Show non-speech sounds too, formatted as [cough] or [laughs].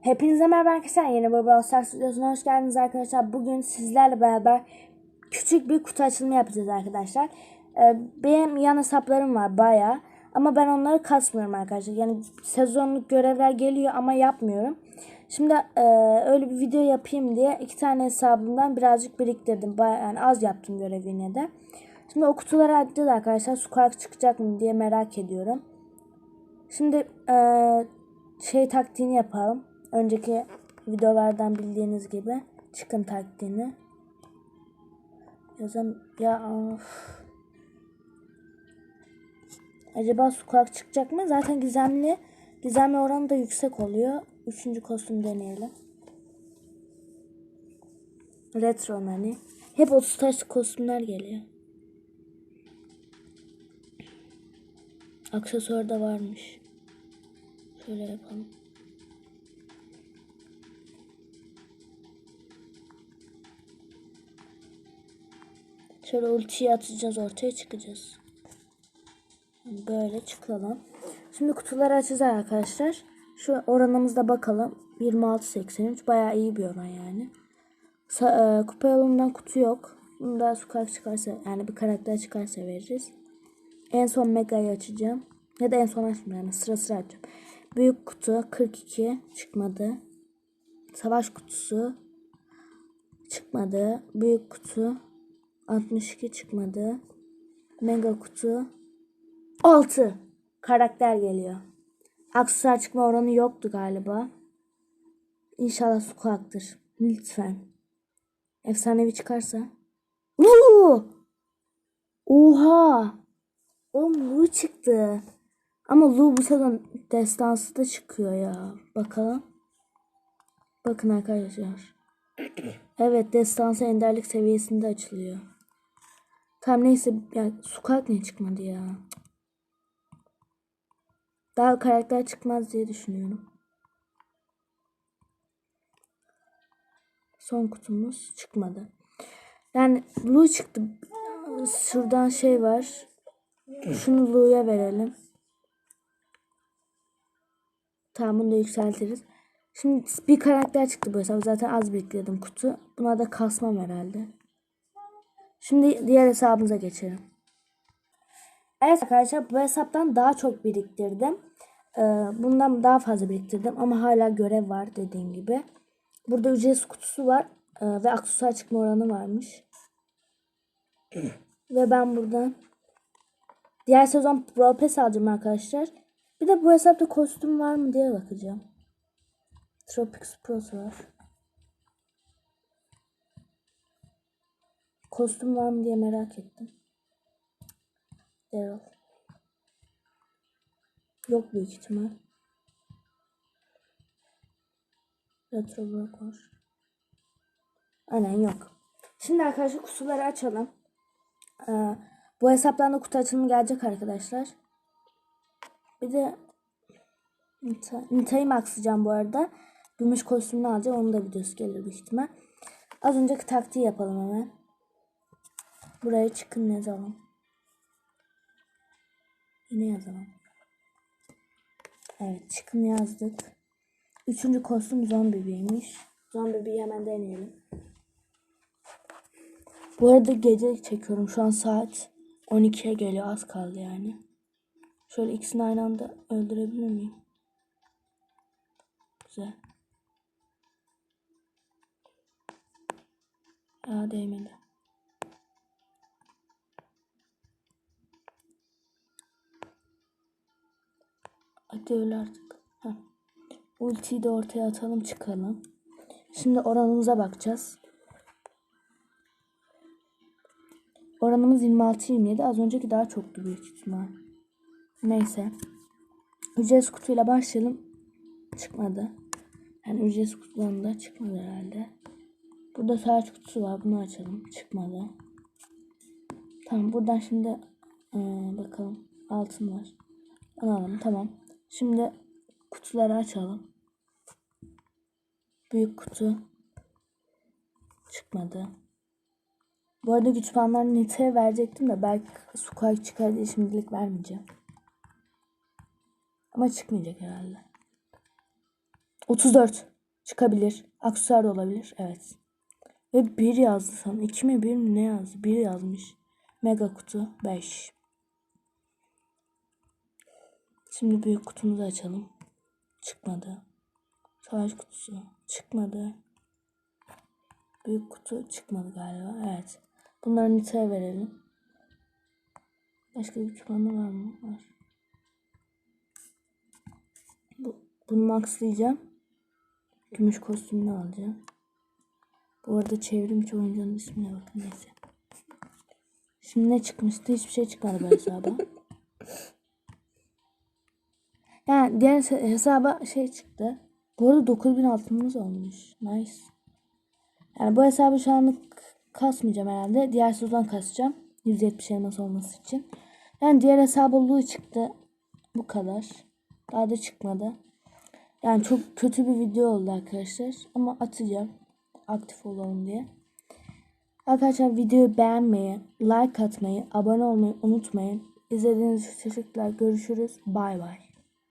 Hepinize merhaba arkadaşlar. Yeni bir Brawl Stars videosuna hoş geldiniz arkadaşlar. Bugün sizlerle beraber küçük bir kutu açılımı yapacağız arkadaşlar. Ee, benim yan hesaplarım var baya. Ama ben onları kasmıyorum arkadaşlar. Yani sezonluk görevler geliyor ama yapmıyorum. Şimdi e, öyle bir video yapayım diye iki tane hesabımdan birazcık biriktirdim. Baya, yani az yaptım görevi yine de. Şimdi o kutuları açacağız arkadaşlar. Squawk çıkacak mı diye merak ediyorum. Şimdi e, şey taktiğini yapalım. Önceki videolardan bildiğiniz gibi çıkın taktiğini. Yazam ya of. Acaba sokak çıkacak mı? Zaten gizemli gizemli oranı da yüksek oluyor. Üçüncü kostüm deneyelim. Retro nani. Hep 30 taşlı kostümler geliyor. Aksesuar da varmış. Şöyle yapalım. Şöyle ultiyi atacağız ortaya çıkacağız. Böyle çıkalım. Şimdi kutuları açacağız arkadaşlar. Şu oranımızda bakalım. 26.83 bayağı iyi bir oran yani. Sa- e, kupa yolundan kutu yok. Bunda sokak çıkarsa yani bir karakter çıkarsa veririz. En son Mega'yı açacağım. Ya da en son açmayayım yani sıra sıra açacağım. Büyük kutu 42 çıkmadı. Savaş kutusu çıkmadı. Büyük kutu 62 çıkmadı. Mega kutu 6 karakter geliyor. Aksesuar çıkma oranı yoktu galiba. İnşallah sukaktır. Lütfen. Efsanevi çıkarsa. Uuu! Oha! Oğlum Lu çıktı. Ama Lu bu sezon destansı da çıkıyor ya. Bakalım. Bakın arkadaşlar. Evet destansı enderlik seviyesinde açılıyor. Tam neyse ya sokak ne çıkmadı ya. Daha karakter çıkmaz diye düşünüyorum. Son kutumuz çıkmadı. Yani Lu çıktı. Şuradan şey var. Şunu Lu'ya verelim. Tamam bunu da yükseltiriz. Şimdi bir karakter çıktı bu hesap. Zaten az bekledim kutu. Buna da kasmam herhalde. Şimdi diğer hesabımıza geçelim. Evet arkadaşlar bu hesaptan daha çok biriktirdim. Ee, bundan daha fazla biriktirdim ama hala görev var dediğim gibi. Burada ücretsiz kutusu var ee, ve aksesuar çıkma oranı varmış. [clears throat] ve ben buradan diğer sezon Brawl Pass alacağım arkadaşlar. Bir de bu hesapta kostüm var mı diye bakacağım. Tropics Pros var. Kostüm var mı diye merak ettim. Daryl. Yok büyük ihtimal. Retro var. Aynen yok. Şimdi arkadaşlar kutuları açalım. Ee, bu hesaptan da kutu açılımı gelecek arkadaşlar. Bir de Nita, Nita'yı maxlayacağım bu arada. Gümüş kostümünü alacağım. Onun da videosu gelir büyük ihtimal. Az önceki taktiği yapalım hemen. Buraya çıkın yazalım. Yine yazalım. Evet çıkın yazdık. Üçüncü kostüm zombi biriymiş. Zombi bir hemen deneyelim. Bu arada gece çekiyorum. Şu an saat 12'ye geliyor. Az kaldı yani. Şöyle ikisini aynı anda öldürebilir miyim? Güzel. Ya değmedi. Hadi öl artık. Heh. Ultiyi de ortaya atalım çıkalım. Şimdi oranımıza bakacağız. Oranımız 26-27. Az önceki daha çoktu büyük ihtimal. Neyse. Ücretsiz kutuyla başlayalım. Çıkmadı. Yani ücretsiz kutularında çıkmadı herhalde. Burada saç kutusu var. Bunu açalım. Çıkmadı. Tamam buradan şimdi ee, bakalım. Altın var. Alalım tamam. Şimdi kutuları açalım. Büyük kutu. Çıkmadı. Bu arada güç puanlarını Nita'ya verecektim de belki Sukay çıkar diye şimdilik vermeyeceğim. Ama çıkmayacak herhalde. 34. Çıkabilir. Aksesuar olabilir. Evet. Ve 1 yazdı sana. 2 mi 1 mi ne yazdı? 1 yazmış. Mega kutu 5. Şimdi büyük kutumuzu açalım. Çıkmadı. Savaş kutusu çıkmadı. Büyük kutu çıkmadı galiba. Evet. Bunları Nita'ya verelim. Başka bir kütüphane var mı? Var. Bu, bunu maxlayacağım. Gümüş kostümünü alacağım. Bu arada çevrimiçi oyuncunun ismine bakın neyse. Şimdi ne çıkmıştı? Hiçbir şey çıkmadı bu hesaba. [laughs] Yani diğer hesa- hesaba şey çıktı. Bu arada 9000 altınımız olmuş. Nice. Yani bu hesabı şu anlık kasmayacağım herhalde. Diğer sezon kasacağım. 170 elmas olması için. Yani diğer hesabı çıktı. Bu kadar. Daha da çıkmadı. Yani çok kötü bir video oldu arkadaşlar. Ama atacağım. Aktif olalım diye. Arkadaşlar videoyu beğenmeyi, like atmayı, abone olmayı unutmayın. İzlediğiniz için teşekkürler. Görüşürüz. Bay bay.